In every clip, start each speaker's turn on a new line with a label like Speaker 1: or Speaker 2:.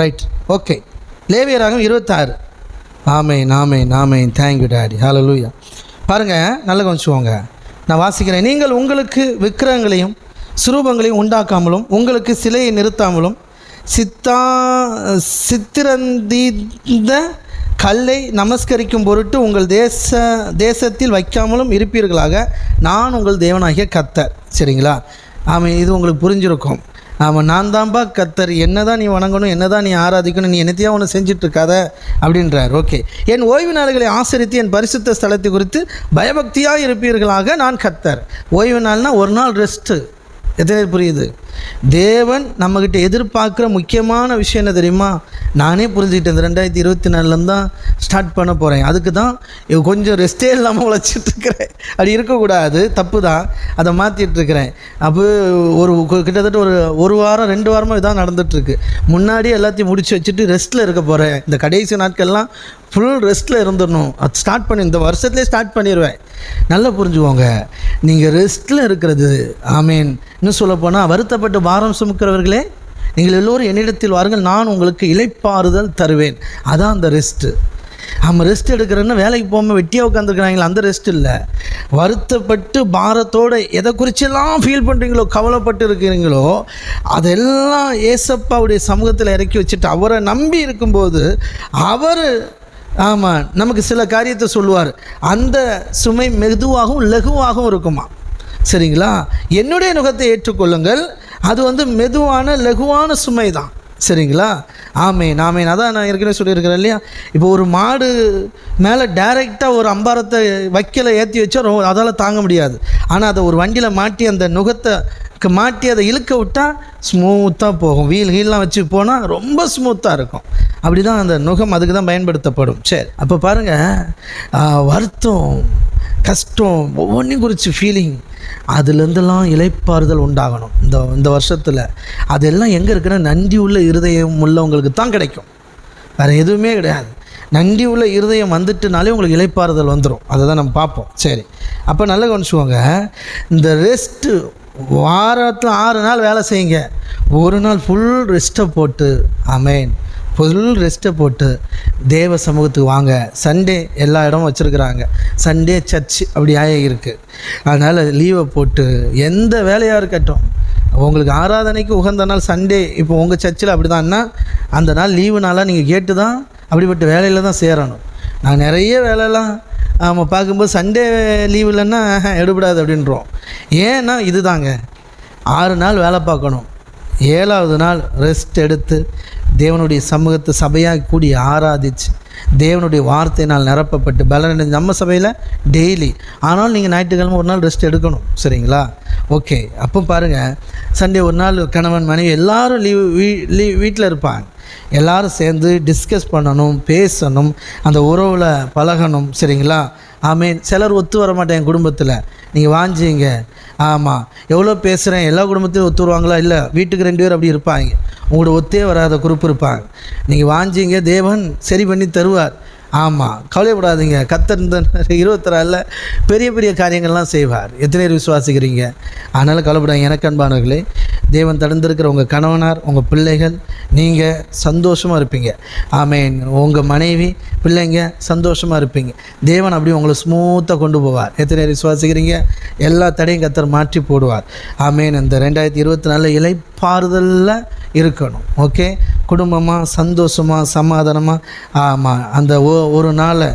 Speaker 1: Right okay லேவியராகும் இருபத்தாறு. ஆமேன் ஆமேன் ஆமேன். Thank you daddy லூயா பாருங்கள் நல்லா கவனிச்சுக்கோங்க. நான் வாசிக்கிறேன். நீங்கள் உங்களுக்கு விக்கிரகங்களையும் சுரூபங்களையும் உண்டாக்காமலும் உங்களுக்கு சிலையை நிறுத்தாமலும் சித்தா சித்திரந்தீந்த கல்லை நமஸ்கரிக்கும் பொருட்டு உங்கள் தேச தேசத்தில் வைக்காமலும் இருப்பீர்களாக நான் உங்கள் தேவனாகிய கத்தர் சரிங்களா? ஆமாம் இது உங்களுக்கு புரிஞ்சிருக்கும். ஆமாம் நான் தான்ப்பா கத்தர். என்ன தான் நீ வணங்கணும் என்ன தான் நீ ஆராதிக்கணும் நீ என்னத்தையா ஒன்று செஞ்சிட்ருக்காத? இருக்காத அப்படின்றார். ஓகே. என் ஓய்வு நாள்களை ஆசரித்து என் பரிசுத்த ஸ்தலத்தை குறித்து பயபக்தியாக இருப்பீர்களாக நான் கத்தர். ஓய்வு நாள்னால் ஒரு நாள் ரெஸ்ட்டு. எத்தனை புரியுது? தேவன் நம்மக்கிட்ட எதிர்பார்க்குற முக்கியமான விஷயம் என்ன தெரியுமா? நானே புரிஞ்சுக்கிட்டேன் இந்த ரெண்டாயிரத்தி இருபத்தி நாலுலேருந்து தான் ஸ்டார்ட் பண்ண போகிறேன் அதுக்கு தான் கொஞ்சம் ரெஸ்ட்டே இல்லாமல் உழைச்சிட்ருக்கிறேன் அப்படி இருக்கக்கூடாது தப்பு தான் அதை மாற்றிட்டுருக்கிறேன் அப்போ ஒரு கிட்டத்தட்ட ஒரு ஒரு வாரம் ரெண்டு வாரமாக இதான் நடந்துகிட்ருக்கு முன்னாடி எல்லாத்தையும் முடிச்சு வச்சுட்டு ரெஸ்ட்டில் இருக்க போகிறேன் இந்த கடைசி நாட்கள்லாம் ஃபுல் ரெஸ்ட்டில் இருந்துடணும். அது ஸ்டார்ட் பண்ணி இந்த வருஷத்துலேயே ஸ்டார்ட் பண்ணிடுவேன் நல்லா புரிஞ்சுக்கோங்க. நீங்கள் ரெஸ்ட்டில் இருக்கிறது ஆமீன். இன்னும் சொல்லப்போனால் வருத்தப்பட்டு பாரம் சுமக்கிறவர்களே நீங்கள் எல்லோரும் என்னிடத்தில் வாருங்கள். நான் உங்களுக்கு இளைப்பாறுதல் தருவேன். அதான் அந்த ரெஸ்ட்டு நம்ம ரெஸ்ட் எடுக்கிறேன்னா வேலைக்கு போகாமல் வெட்டியாக உட்காந்துருக்குறாங்களே அந்த ரெஸ்ட் இல்லை. வருத்தப்பட்டு பாரத்தோடு எதை குறிச்செல்லாம் ஃபீல் பண்ணுறீங்களோ கவலைப்பட்டு இருக்கிறீங்களோ அதெல்லாம் ஏசப்பாவுடைய சமூகத்தில் இறக்கி வச்சுட்டு அவரை நம்பி இருக்கும்போது அவர் ஆமாம் நமக்கு சில காரியத்தை சொல்லுவார். அந்த சுமை மெதுவாகவும் லகுவாகவும் இருக்குமா? சரிங்களா? என்னுடைய நுகத்தை ஏற்றுக்கொள்ளுங்கள். அது வந்து மெதுவான லகுவான சுமை தான் சரிங்களா? ஆமேன் ஆமேன். அதான் நான் ஏற்கனவே சொல்லியிருக்கிறேன் இல்லையா? இப்போ ஒரு மாடு மேலே டைரெக்டாக ஒரு அம்பாரத்தை வைக்கல ஏற்றி வச்சா ரொம்ப அதால் தாங்க முடியாது. ஆனால் அதை ஒரு வண்டியில் மாட்டி அந்த நுகத்தை மாட்டி அதை இழுக்க விட்டால் ஸ்மூத்தாக போகும். வீல் ஹீல்லாம் வச்சு போனால் ரொம்ப ஸ்மூத்தாக இருக்கும். அப்படி தான் அந்த நுகம் அதுக்கு தான் பயன்படுத்தப்படும். சரி அப்போ பாருங்கள் வருத்தம் கஷ்டம் ஒவ்வொன்றையும் குறித்து ஃபீலிங் அதுலேருந்தெல்லாம் இலைப்பாறுதல் உண்டாகணும். இந்த இந்த வருஷத்தில். அதெல்லாம் எங்கே இருக்குன்னா நன்றி உள்ள இருதயம் உள்ளவங்களுக்கு தான் கிடைக்கும். வேறு எதுவுமே கிடையாது. நன்றி உள்ள இருதயம் வந்துட்டுனாலே உங்களுக்கு இலைப்பாறுதல் வந்துடும் அதை தான் நம்ம பார்ப்போம். சரி அப்போ நல்லா கவனிச்சுக்கோங்க. இந்த ரெஸ்ட்டு வாரத்தில் ஆறு நாள் வேலை செய்யுங்க. ஒரு நாள் ஃபுல் ரெஸ்ட்டை போட்டு அமேன் ஃபுல் ரெஸ்ட்டை போட்டு தேவ சமூகத்துக்கு வாங்க. சண்டே எல்லா இடமும் வச்சுருக்குறாங்க. சண்டே சர்ச் அப்படி ஆகி இருக்குது அதனால் லீவை போட்டு எந்த வேலையாக இருக்கட்டும் உங்களுக்கு ஆராதனைக்கு உகந்த நாள் சண்டே இப்போ உங்கள் சர்ச்சில் அப்படி தான்னா அந்த நாள் லீவு நாளாக நீங்கள் கேட்டு தான் அப்படிப்பட்ட வேலையில் தான் சேரணும். நான் நிறைய வேலையெல்லாம் ஆமாம் பார்க்கும்போது சண்டே லீவ் இல்லைன்னா எடுபடாது அப்படின்றோம். ஏன்னா இதுதாங்க. ஆறு நாள் வேலை பார்க்கணும். ஏழாவது நாள் ரெஸ்ட் எடுத்து தேவனுடைய சமூகத்தை சபையாக கூடி ஆராதிச்சு தேவனுடைய வார்த்தையினால் நிரப்பப்பட்டு பலனடைஞ்சு நம்ம சபையில் டெய்லி ஆனாலும் நீங்கள் ஞாயிற்றுக்கிழமை ஒரு நாள் ரெஸ்ட் எடுக்கணும். சரிங்களா? ஓகே அப்போ பாருங்கள் சண்டே ஒரு நாள் கணவன் மனைவி எல்லோரும் லீவ் வீ லீவ் வீட்டில் இருப்பாங்க. எல்லாரும் சேர்ந்து டிஸ்கஸ் பண்ணணும் பேசணும் அந்த உறவில் பழகணும். சரிங்களா? ஆமீன் சிலர் ஒத்து வர மாட்டேன் குடும்பத்தில். நீங்கள் வாஞ்சிங்க. ஆமாம் எவ்வளோ பேசுகிறேன் எல்லா குடும்பத்தையும் ஒத்து வருவாங்களா? இல்லை வீட்டுக்கு ரெண்டு பேர் அப்படி இருப்பாங்க. உங்களோட ஒத்தே வராத குறிப்பு இருப்பாங்க. நீங்கள் வாஞ்சிங்க தேவன் சரி பண்ணி தருவார். ஆமாம் கவலைப்படாதீங்க. கத்தர் இந்த இருபத்தரால பெரிய பெரிய காரியங்கள்லாம் செய்வார். எத்தனை பேர் விசுவாசிக்கிறீங்க? அதனால் கவலைப்படாங்க எனக்கு அன்பானவர்களே தேவன் தடுந்திருக்கிற உங்கள் கணவனார் உங்கள் பிள்ளைகள் நீங்கள் சந்தோஷமாக இருப்பீங்க. ஆமேன். உங்கள் மனைவி பிள்ளைங்க சந்தோஷமாக இருப்பீங்க. தேவன் அப்படியே உங்களை ஸ்மூத்தாக கொண்டு போவார். எத்தனை பேர் விசுவாசிக்கிறீங்க? எல்லா தடையும் கத்தர் மாற்றி போடுவார். ஆமேன். இந்த ரெண்டாயிரத்தி இருபத்தி நாலில் இலைப்பாறுதலில் இருக்கணும். ஓகே குடும்பமாக சந்தோஷமாக சமாதானமாக ஆமாம் அந்த ஓ ஒரு நாளை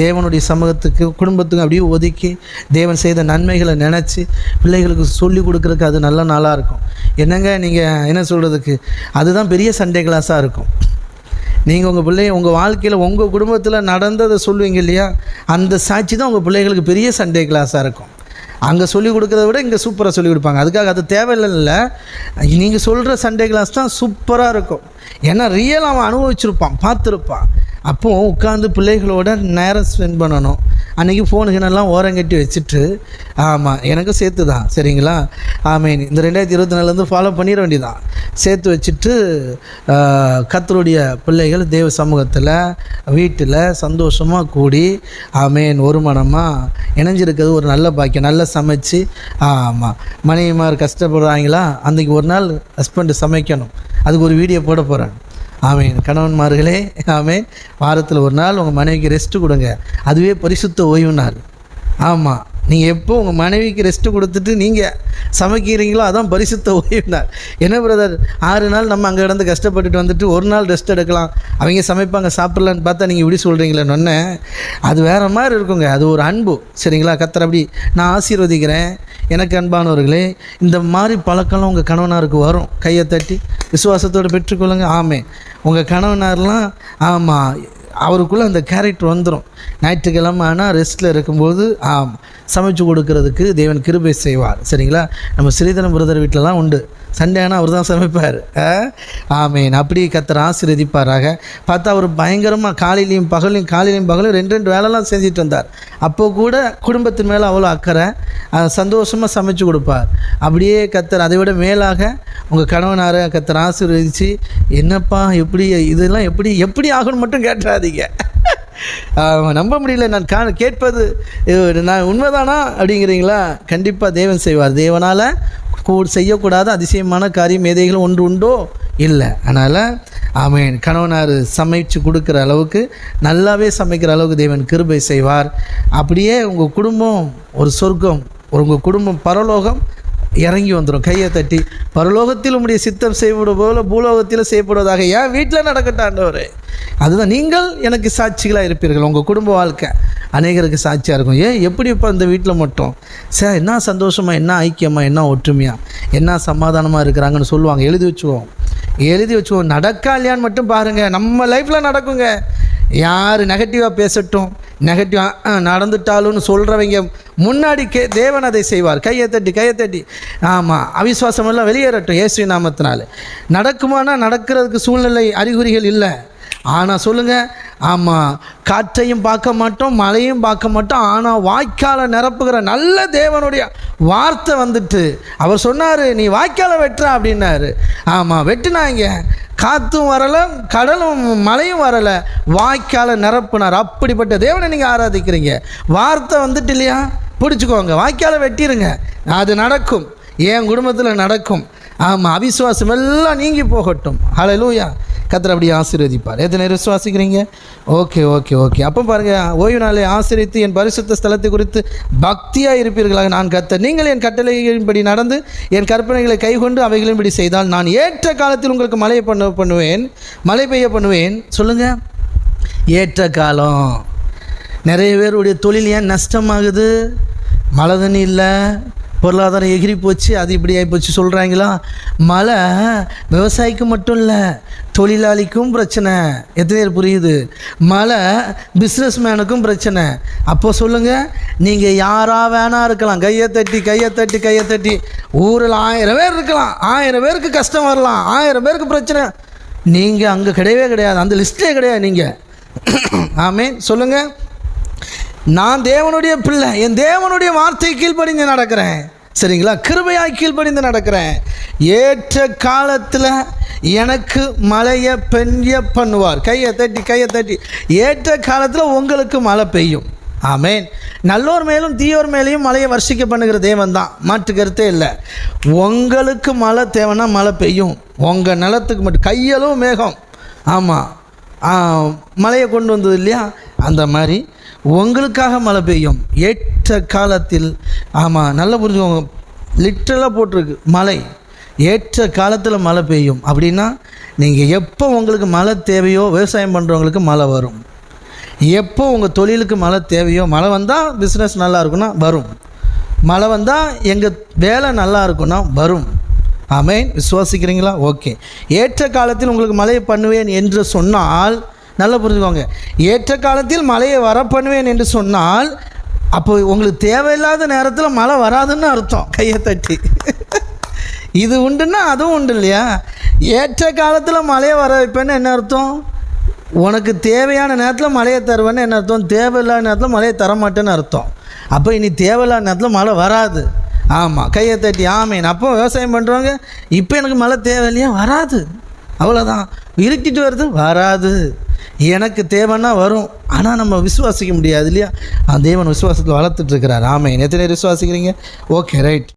Speaker 1: தேவனுடைய சமூகத்துக்கு குடும்பத்துக்கு அப்படியே ஒதுக்கி தேவன் செய்த நன்மைகளை நினச்சி பிள்ளைகளுக்கு சொல்லி கொடுக்குறதுக்கு அது நல்ல நாளாக இருக்கும். என்னங்க? நீங்கள் என்ன சொல்கிறதுக்கு அதுதான் பெரிய சண்டே கிளாஸாக இருக்கும். நீங்கள் உங்கள் பிள்ளைய உங்கள் வாழ்க்கையில் உங்கள் குடும்பத்தில் நடந்ததை சொல்லுவீங்க இல்லையா? அந்த சாட்சி தான் உங்கள் பிள்ளைகளுக்கு பெரிய சண்டே கிளாஸாக இருக்கும். அங்கே சொல்லிக் கொடுக்குறத விட இங்கே சூப்பராக சொல்லிக் கொடுப்பாங்க. அதுக்காக அது தேவையில்லை நீங்கள் சொல்கிற சண்டே கிளாஸ் தான் சூப்பராக இருக்கும். ஏன்னா ரியல் அவன் அனுபவிச்சிருப்பான் பார்த்துருப்பான். அப்போ உட்காந்து பிள்ளைகளோட நேரம் ஸ்பெண்ட் பண்ணணும். அன்றைக்கி ஃபோனுக்குன்னெல்லாம் ஓரங்கட்டி வச்சுட்டு ஆமாம் எனக்கும் சேர்த்து தான் சரிங்களா? ஆமீன். இந்த ரெண்டாயிரத்தி இருபத்தி நாலுலேருந்து ஃபாலோ பண்ணிட வேண்டியதான் சேர்த்து வச்சுட்டு கத்தருடைய பிள்ளைகள் தேவ சமூகத்தில் வீட்டில் சந்தோஷமாக கூடி ஆமேன் ஒரு மனமாக இணைஞ்சிருக்கிறது ஒரு நல்ல பாக்கியம் நல்லா சமைச்சு ஆமாம் மனைவிமார் கஷ்டப்படுறாங்களா? அன்றைக்கி ஒரு நாள் ஹஸ்பண்டு சமைக்கணும். அதுக்கு ஒரு வீடியோ போட போகிறேன் ஆமேன். கணவன்மார்களே ஆமேன். வாரத்தில் ஒரு நாள் உங்கள் மனைவிக்கு ரெஸ்ட்டு கொடுங்க. அதுவே பரிசுத்த ஓய்வு நாள். ஆமாம் நீங்கள் எப்போ உங்கள் மனைவிக்கு ரெஸ்ட்டு கொடுத்துட்டு நீங்கள் சமைக்கிறீங்களோ அதான் பரிசுத்த ஓய்வு நாள். என்ன பிரதர் ஆறு நாள் நம்ம அங்கே இருந்து கஷ்டப்பட்டுட்டு வந்துட்டு ஒரு நாள் ரெஸ்ட் எடுக்கலாம். அவங்க சமைப்பாங்க சாப்பிட்லான்னு பார்த்தா நீங்கள் இப்படி சொல்கிறீங்களேன்னு அது வேறு மாதிரி இருக்குங்க. அது ஒரு அன்பு. சரிங்களா? கத்தர் அப்படி நான் ஆசீர்வதிக்கிறேன். எனக்கு அன்பானவர்களே இந்த மாதிரி பழக்கம்லாம் உங்கள் கணவனாருக்கு வரும். கையை தட்டி விசுவாசத்தோடு பெற்றுக்கொள்ளுங்க. ஆமே. உங்கள் கணவனார்லாம் ஆமாம் அவருக்குள்ளே அந்த கேரக்டர் வந்துடும் ஞாயிற்றுக்கிழமை ஆனால் ரெஸ்ட்டில் இருக்கும்போது ஆம் சமைச்சு கொடுக்கறதுக்கு தேவன் கிருபை செய்வார். சரிங்களா? நம்ம ஸ்ரீதரன் பிரதர் வீட்டிலலாம் உண்டு. சண்டே ஆனால் அவர் தான் சமைப்பார். ஆமேன். அப்படி கத்தர் ஆசீர்வதிப்பாராக. பார்த்தா அவர் பயங்கரமாக காலையிலையும் பகலையும் காலையிலையும் பகலையும் ரெண்டு ரெண்டு வேலைலாம் செஞ்சுட்டு வந்தார். அப்போ கூட குடும்பத்தின் மேலே அவ்வளோ அக்கறை. சந்தோஷமாக சமைச்சு கொடுப்பார். அப்படியே கத்தர் அதை விட மேலாக உங்கள் கணவனாரை கத்தர் ஆசீர்வதித்து என்னப்பா எப்படி இதெல்லாம் எப்படி எப்படி ஆகணும் மட்டும் கேட்டுறாதீங்க. நம்ப முடியல. நான் கா கேட்பது நான் உண்மைதானா அப்படிங்கிறீங்களா? கண்டிப்பாக தேவன் செய்வார். தேவனால் செய்யக்கூடாத அதிசயமான காரியம் ஏதைகளும் ஒன்று உண்டோ? இல்லை. அதனால் ஆமேன். கணவனார் சமைச்சு கொடுக்குற அளவுக்கு நல்லாவே சமைக்கிற அளவுக்கு தேவன் கிருபை செய்வார். அப்படியே உங்கள் குடும்பம் ஒரு சொர்க்கம் ஒரு உங்கள் குடும்பம் பரலோகம் இறங்கி வந்துடும் கையை தட்டி. பரலோகத்தில் உடைய சித்தம் செய்யப்படுவது போல பூலோகத்தில் செய்யப்படுவதாக ஏன் வீட்டில் நடக்கட்டாண்டவர் அதுதான் நீங்கள் எனக்கு சாட்சிகளாக இருப்பீர்கள் உங்கள் குடும்ப வாழ்க்கை. அநேகருக்கு சாட்சியாக இருக்கும். ஏன்? எப்படி இப்போ இந்த வீட்டில் மட்டும்? சார் என்ன சந்தோஷமாக என்ன ஐக்கியமாக என்ன ஒற்றுமையாக என்ன சமாதானமாக இருக்கிறாங்கன்னு சொல்லுவாங்க. எழுதி வச்சுக்குவோம். எழுதி வச்சுக்குவோம். நடக்கா இல்லையான்னு மட்டும் பாருங்கள் நம்ம லைஃப்பில் நடக்குங்க. யார் நெகட்டிவாக பேசட்டும். நெகட்டிவாக நடந்துட்டாலும்னு சொல்கிறவங்க முன்னாடி கே தேவன் அதை செய்வார். கையை தட்டி கையை தட்டி. ஆமாம் அவிஸ்வாசமெல்லாம் எல்லாம் வெளியேறட்டும். இயேசு நாமத்தினால். நடக்குமானா நடக்கிறதுக்கு சூழ்நிலை அறிகுறிகள் இல்லை. ஆனால் சொல்லுங்கள் ஆமாம் காற்றையும் பார்க்க மாட்டோம் மழையும் பார்க்க மாட்டோம் ஆனால் வாய்க்காலை நிரப்புகிற நல்ல தேவனுடைய வார்த்தை வந்துட்டு அவர் சொன்னார் நீ வாய்க்காலை வெட்டுற அப்படின்னாரு. ஆமாம் வெட்டினாங்க. காற்றும் வரலை கடலும் மழையும் வரலை வாய்க்காலை நிரப்புனார். அப்படிப்பட்ட தேவனை நீங்கள் ஆராதிக்கிறீங்க. வார்த்தை வந்துட்டு இல்லையா? பிடிச்சிக்கோங்க வாய்க்காலை வெட்டிடுங்க அது நடக்கும். என் குடும்பத்தில் நடக்கும். ஆமாம் அவிசுவாசம் எல்லாம் நீங்கி போகட்டும். ஹalleluya கத்தர் அப்படி ஆசீர்வதிப்பார். எத்தனை நேரம் விசுவாசிக்கிறீங்க? Okay okay okay. அப்போ பாருங்கள் ஓய்வு நாளை ஆசிரித்து என் பரிசுத்த ஸ்தலத்தை குறித்து பக்தியாக இருப்பீர்களாக நான் கத்த நீங்கள் என் கட்டளைகளின்படி நடந்து என் கற்பனைகளை கைகொண்டு அவைகளின்படி செய்தால் நான் ஏற்ற காலத்தில் உங்களுக்கு மழை பண்ண பண்ணுவேன் மழை பெய்ய பண்ணுவேன். சொல்லுங்கள் ஏற்ற காலம். நிறைய பேருடைய தொழில் ஏன் நஷ்டமாகுது? மழை தண்ணி இல்லை. பொருளாதாரம் எகிரி போச்சு அது இப்படி ஆகிப்போச்சு சொல்கிறாங்களா மழை விவசாயிக்கு மட்டும் இல்லை தொழிலாளிக்கும் பிரச்சனை. எத்தனை பேர் புரியுது? மழை பிஸ்னஸ் மேனுக்கும் பிரச்சனை. அப்போ சொல்லுங்கள் நீங்கள் யாராக வேணா இருக்கலாம். கையை தட்டி கையை தட்டி கையை தட்டி. ஊரில் ஆயிரம் பேர் இருக்கலாம். ஆயிரம் பேருக்கு கஷ்டம் வரலாம். ஆயிரம் பேருக்கு பிரச்சனை. நீங்கள் அங்கே கிடையவே கிடையாது. அந்த லிஸ்ட்டே கிடையாது நீங்கள் ஆமீன். சொல்லுங்கள் நான் தேவனுடைய பிள்ளை என் தேவனுடைய வார்த்தை கீழ்ப்படிந்து நடக்கிறேன். சரிங்களா? கிருபையாய் கீழ்ப்படிந்து நடக்கிறேன். ஏற்ற காலத்தில் எனக்கு மழையை பெய்ய பண்ணுவார். கையை தட்டி கையை தட்டி. ஏற்ற காலத்தில் உங்களுக்கு மழை பெய்யும். ஆமேன். நல்லோர் மேலும் தீயோர் மேலேயும் மழையை வர்ஷிக்க பண்ணுகிற தேவன் தான். மாற்று கருத்தே இல்லை. உங்களுக்கு மழை தேவைன்னா மழை பெய்யும். உங்கள் நிலத்துக்கு மட்டும் கையளவு மேகம். ஆமாம் மழையை கொண்டு வந்தது இல்லையா? அந்த மாதிரி உங்களுக்காக மழை பெய்யும். ஏற்ற காலத்தில் ஆமாம் நல்லா புரிஞ்சுக்கோங்க. லிட்டரலாக போட்டிருக்கு மழை. ஏற்ற காலத்தில் மழை பெய்யும். அப்படின்னா நீங்கள் எப்போ உங்களுக்கு மழை தேவையோ விவசாயம் பண்ணுறவங்களுக்கு மழை வரும். எப்போ உங்கள் தொழிலுக்கு மழை தேவையோ மழை வந்தால் பிஸ்னஸ் நல்லா இருக்குன்னா வரும். மழை வந்தால் எங்கள் வேலை நல்லா இருக்குன்னா வரும். ஆமேன். விசுவாசிக்கிறீங்களா? ஓகே. ஏற்ற காலத்தில் உங்களுக்கு மழையை பண்ணுவேன் என்று சொன்னால் நல்லா புரிஞ்சுக்கோங்க. ஏற்ற காலத்தில் மழையை வர பண்ணுவேன் என்று சொன்னால் அப்போ உங்களுக்கு தேவையில்லாத நேரத்தில் மழை வராதுன்னு அர்த்தம். கையை தட்டி. இது உண்டுன்னா அதுவும் உண்டு இல்லையா? ஏற்ற காலத்தில் மழையை வர வைப்பேன்னு என்ன அர்த்தம்? உனக்கு தேவையான நேரத்தில் மழையை தருவேன்னு என்ன அர்த்தம்? தேவையில்லாத நேரத்தில் மழையை தர மாட்டேன்னு அர்த்தம். அப்போ இனி தேவையில்லாத நேரத்தில் மழை வராது. ஆமாம் கையை தட்டி ஆமேன். அப்போ விவசாயம் பண்ணுறவங்க இப்போ எனக்கு மழை தேவையில்லையா? வராது. அவ்வளோதான் இருட்டிட்டு வருது வராது. எனக்கு தேவைன்னா வரும். ஆனால் நம்ம விசுவாசிக்க முடியாது இல்லையா? அந்த தேவன் விசுவாசத்தில் வளர்த்துட்ருக்கிறார் இருக்கிறார். எத்தனை விசுவாசிக்கிறீங்க? Okay right